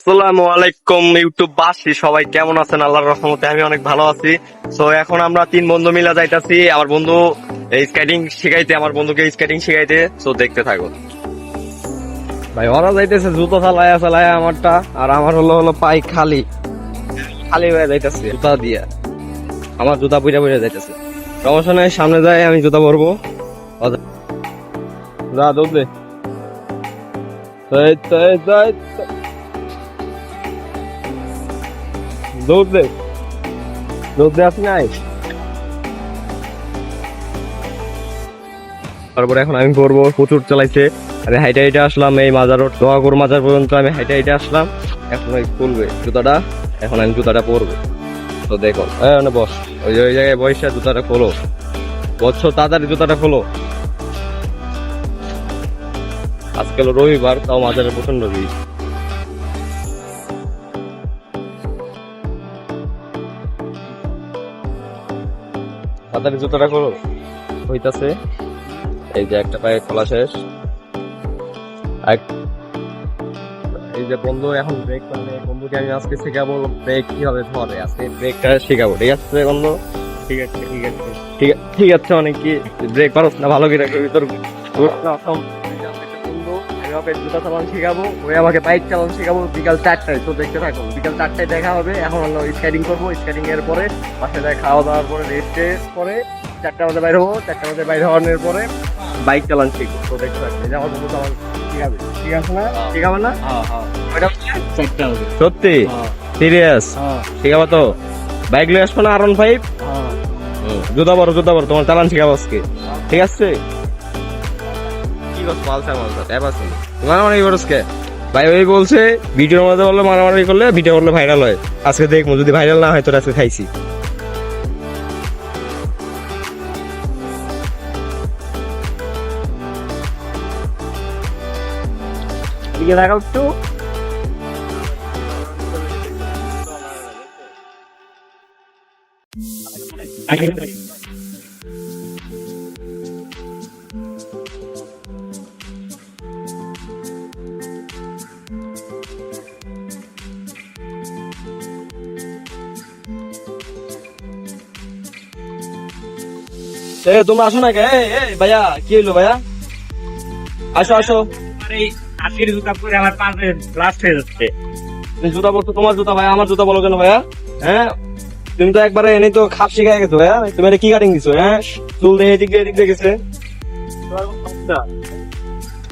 আসসালামু আলাইকুম ইউটিউব বাসী সবাই কেমন আছেন? আল্লাহর রহমতে আমি অনেক ভালো আছি। এখন আমরা তিন বন্ধু মিলে যাইতাছি। আমার বন্ধু স্কেটিং শিখাইতে, আমার বন্ধুকে স্কেটিং শিখাইতে। দেখতে থাকো। ভাই, ওরা যাইতেছে, জুতো আমারটা, আর আমার হলো হলো পাই খালি। খালি হয়ে যাইতেছে, জুতা দিয়া। আমার জুতা বুঝা বুঝা যাইতেছে। সমস্যা নাই, সামনে যাই, আমি জুতা পরবো। যা, দৌড় দে। দৌড় দে। দৌড় নাই? তারপরে এখন আমি পড়ব, প্রচুর চালাইছে। আমি হাইটে হাইটে আসলাম, এই মাজার রোড দোয়াগুর মাজার পর্যন্ত আমি হাইটে হাইটে আসলাম। এখন ওই খুলবে জুতাটা, এখন আমি জুতাটা পরবো। তো দেখো এই বস। ওই ওই জায়গায় বসে জুতাটা খোলো। বসছো তাড়াতাড়ি জুতাটা খোলো। আজকে হলো রবিবার, তাও মাজারে প্রচণ্ড ভিড়। তাড়াতাড়ি জুতাটা করো। হইতাছে। এই যে একটা পায়ে খোলা শেষ। এই যে বন্ধু এখন ব্রেক মানে বন্ধুকে আমি আজকে শেখাবো ব্রেক কীভাবে ধরে। আজকে ব্রেকটা শেখাবো ঠিক আছে বন্ধু? ঠিক আছে ঠিক আছে। ঠিক আছে ঠিক আছে অনেক কি? ব্রেক পারস না ভালো করে? ভিতর আমি ওকে জুতা চালানো শেখাবো ওই আমাকে বাইক চালানো শেখাবো বিকাল চারটায়। তো দেখতে থাকো বিকাল চারটায় দেখা হবে এখন হলো স্কেটিং করব স্কেটিং এর পরে বাসায় যায় খাওয়া দাওয়ার পরে রেস্টের পরে চারটার মধ্যে বাইরে হব চারটার মধ্যে বাইরে হওয়ার পরে বাইক চালানো শিখব। তো দেখতে থাকো এই যে আমার বন্ধু চালানো শিখাবে ঠিক আছে না? শিখাবে না চারটা হবে সত্যি? সিরিয়াস শিখাবো তো। বাইক লয়ে আসব না আর ওয়ান ফাইভ জুতা বড় জুতা বড় তোমার চালান শিখাবো আজকে। ঠিক আছে? মারামারি কে? ভাই ওই বলছে ভিডিওর মধ্যে বললে মারামারি করলে ভিডিও করলে ভাইরাল হয়। আজকে দেখব যদি ভাইরাল না হয় তোর আজকে খাইছি। দিকে একটু। এ তোমরা আসো না কে? এই, এই ভাইয়া কি হইল ভাইয়া? আসো আসো। এই আজকের জুতা পরে আমার পাঁচে ব্লাস্ট হয়ে যাচ্ছে। জুতা বলতো তোমার জুতা ভাইয়া আমার জুতা বলো কেন ভাইয়া হ্যাঁ? তুমি তো একবারে এনে তো খাপ শিখাই গেছো ভাইয়া তুমি এটা কি কাটিং দিছো হ্যাঁ? চুল দিয়ে এদিক দিয়ে এদিক দিয়ে গেছে।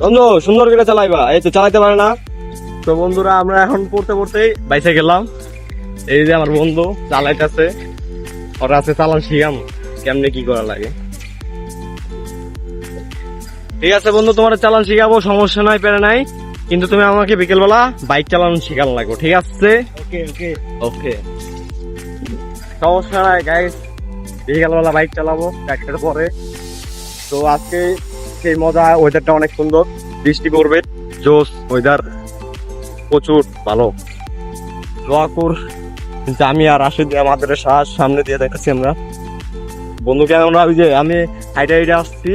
বন্ধু সুন্দর করে চালাইবা এই তো চালাইতে পারে না। তো বন্ধুরা আমরা এখন পড়তে পড়তেই বাইসে গেলাম। এই যে আমার বন্ধু চালাইতেছে। ওরা আছে চালান শিখাম। কেমনে কি করা লাগে? ঠিক আছে বন্ধু তোমার চালান শিখাবো সমস্যা নাই পেরে নাই। কিন্তু তুমি আমাকে বিকেলবেলা বাইক চালানো শিখানো লাগবে ঠিক আছে? ওকে ওকে ওকে সমস্যা নাই গাইস বিকেলবেলা বাইক চালাবো চারটার পরে। তো আজকে সেই মজা ওয়েদারটা অনেক সুন্দর বৃষ্টি পড়বে জোস ওয়েদার প্রচুর ভালো। দোয়াকুর কিন্তু আমি আর রাশিদ আমাদের সাহস সামনে দিয়ে দেখাচ্ছি আমরা। বন্ধুকে আমরা ওই যে আমি হাইটে হাইটে আসছি।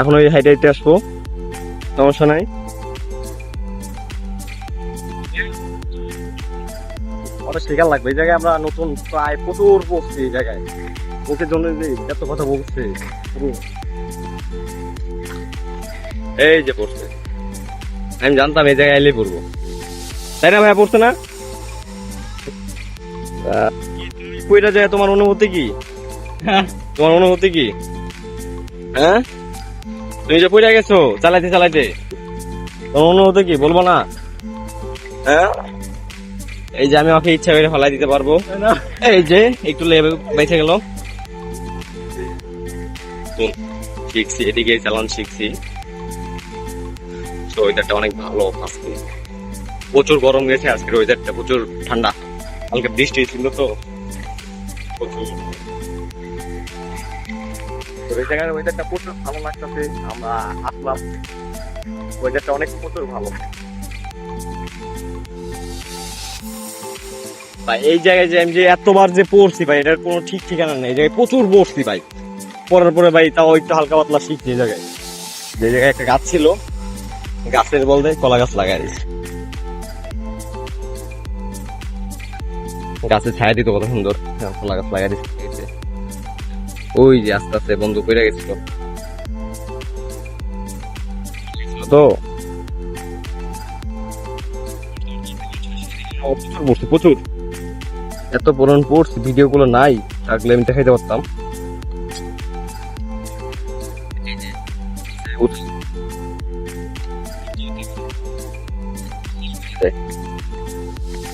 এখন ওই হাইটে হাইটে আসব। সমস্যা নাই। অনেক শেখার লাগবে। এই জায়গায় আমরা নতুন প্রায় প্রচুর বসছি এই জায়গায়। মুখের জন্য যে এত কথা বলছে। এই যে পড়ছে আমি জানতাম এই জায়গায় এলেই পড়ব। তাই না ভাইয়া, পড়ছে না? কইটা যায় তোমার অনুভূতি কি? তোমার অনুভূতি কি? হ্যাঁ? তুমি যে পড়ে গেছো চালাইতে চালাইতে তোমার অনুভূতি কি? বলব না? হ্যাঁ? এই যে আমি ওকে ইচ্ছা করে ফেলাই দিতে পারব। এই যে একটু লেবে বেঁচে গেল। শিখছি এদিকে চালান শিখছি। তো ওয়েদারটা অনেক ভালো আজকে। প্রচুর গরম গেছে আজকের ওয়েদারটা প্রচুর ঠান্ডা। হালকা বৃষ্টি ছিল তো। এই জায়গার ওয়েদারটা প্রচুর আমরা ওয়েদারটা অনেক প্রচুর ভালো। ভাই, এই জায়গায় যে আমি যে এতবার যে পড়ছি ভাই, এটার কোনো ঠিক ঠিকানা নেই। জায়গায় প্রচুর পড়ছি ভাই। পড়ার পরে ভাই, তাও একটু হালকা পাতলা শিখছি জায়গায়। যে জায়গায় একটা গাছ ছিল, গাছের বলতে কলা গাছ লাগাই গাছে ছায়া দিত কত সুন্দর। হ্যাঁ, কলা গাছ লাগাই দিচ্ছে ওই যে আস্তে আস্তে বন্ধু করে গেছিল। তো প্রচুর পড়ছে প্রচুর। এত পুরন পড়ছে ভিডিও গুলো নাই থাকলে আমি দেখাইতে পারতাম।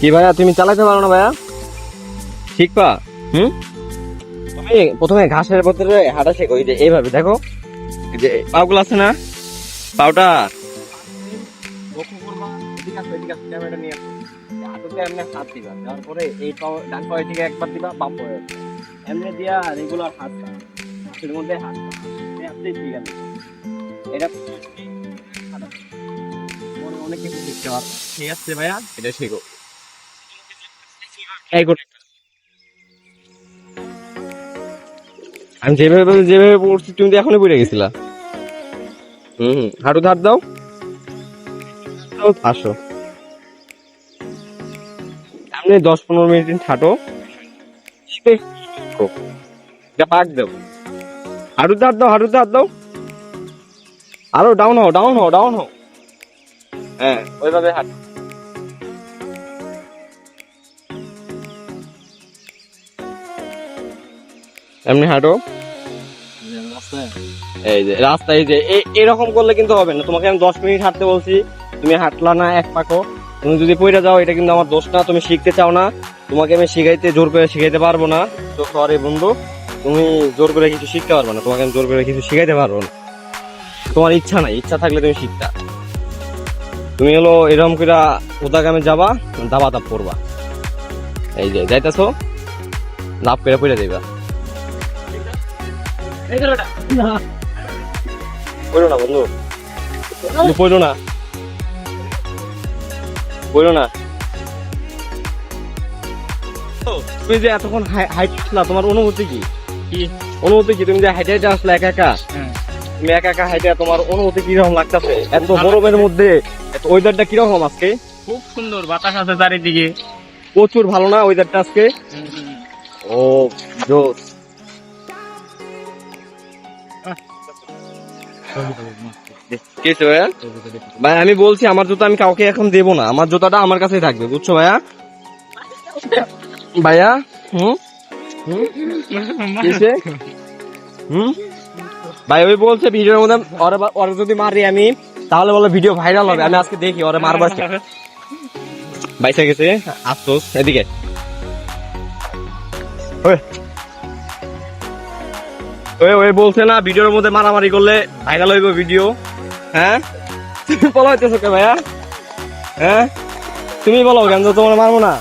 কি ভাইয়া তুমি চালাতে পারো না ভাইয়া? শিখবা হুম? তুমি প্রথমে ঘাসের ভিতরে হাঁটা শেখো এই যে এইভাবে দেখো। যে পাগুলো আছে না? পাউটা লক্ষ্য করবা এদিকে আসো এদিকে আসো ক্যামেরা নিয়ে আসো। এমনি হাত দিবা তারপরে এই পাও ডান পায়ের দিকে একবার দিবা বাম পায়ে এমনি দিয়া রেগুলার হাত হাতের মধ্যে হাত আপনি ঠিক আছে। এটা অনেক কিছু শিখতে পারো ঠিক আছে ভাইয়া? এটা শেখো। এই করে আমি যেভাবে যেভাবে পড়ছি তুমি তো এখনই পড়ে গেছিলা। হুম, হাঁটু ধার দাও। পাঁচশো আপনি দশ পনেরো মিনিট হাঁটো। পাক দাও। হাঁটু ধার দাও, হাঁটু ধার দাও। আরও ডাউন হও ডাউন হও ডাউন হও। হ্যাঁ ওইভাবে হাঁটো। এমনি হাঁটো। এই যে রাস্তায় যে এরকম করলে কিন্তু হবে না। তোমাকে আমি দশ মিনিট হাঁটতে বলছি, তুমি হাঁটলা না, এক পাকো তুমি যদি পড়ে যাও, এটা কিন্তু আমার দোষ না, তুমি শিখতে চাও না। তোমাকে আমি শিখাইতে, জোর করে শিখাইতে পারব না। তো সরি বন্ধু, তুমি জোর করে কিছু শিখতে পারবে না। তোমাকে আমি জোর করে কিছু শিখাইতে পারব না। তোমার ইচ্ছা নাই, ইচ্ছা থাকলে তুমি শিখতা। তুমি হলো এরকম করে ওদাগামে যাবা দাবা দাপ করবা। এই যে, যাইতাছো? লাভ করে পড়ে দিবা পড়ো না বন্ধু বন্ধু, পড়ো না পড়ো না তুমি যে এতক্ষণ হাইট আসলা তোমার অনুভূতি কি? কি? অনুভূতি কি? তুমি যে হাইটে হাইটে আসলে একা একা? হ্যাঁ। তুমি একা একা হাইটে তোমার অনুভূতি কীরকম লাগতেছে? এত গরমের মধ্যে ওয়েদারটা কীরকম আজকে? খুব সুন্দর বাতাস আছে চারিদিকে। প্রচুর ভালো না ওয়েদারটা আজকে? ও জোস। কিছু ভাইয়া? ভাই আমি বলছি, আমার জুতা আমি কাউকে এখন দেবো না। আমার জুতাটা আমার কাছেই থাকবে, বুঝছ ভাইয়া? ভাইয়া, হুম? হুম? ভাই, ওই বলছে ভিডিওর মধ্যে, ওরে ওরে যদি মারি আমি, তাহলে বলে ভিডিও ভাইরাল হবে, আমি আজকে দেখি, ওরে মারবো আজকে। বাইসে গেছে, আফসোস, এদিকে। ওই বলছে না ভিডিওর মধ্যে মারামারি করলে ভাইরাল হইব ভিডিও হ্যাঁ? তুমি বলো হইতেছো কে ভাইয়া? হ্যাঁ? তুমি বলো কেন তোমার মারবো না?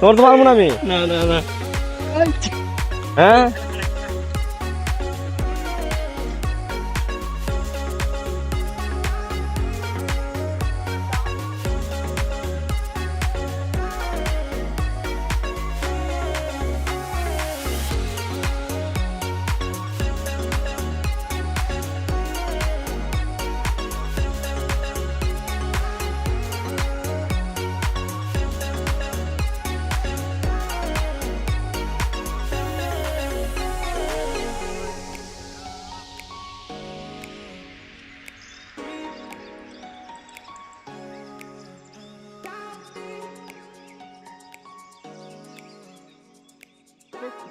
তোমার তো মারবো না আমি? না না না। হ্যাঁ?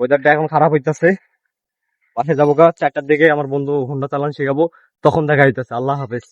ওয়েদারটা এখন খারাপ হইতেছে। পাশে যাব গা, চারটার দিকে আমার বন্ধু হন্ডা চালান শেখাবো তখন দেখা হইতেছে। আল্লাহ হাফেজ।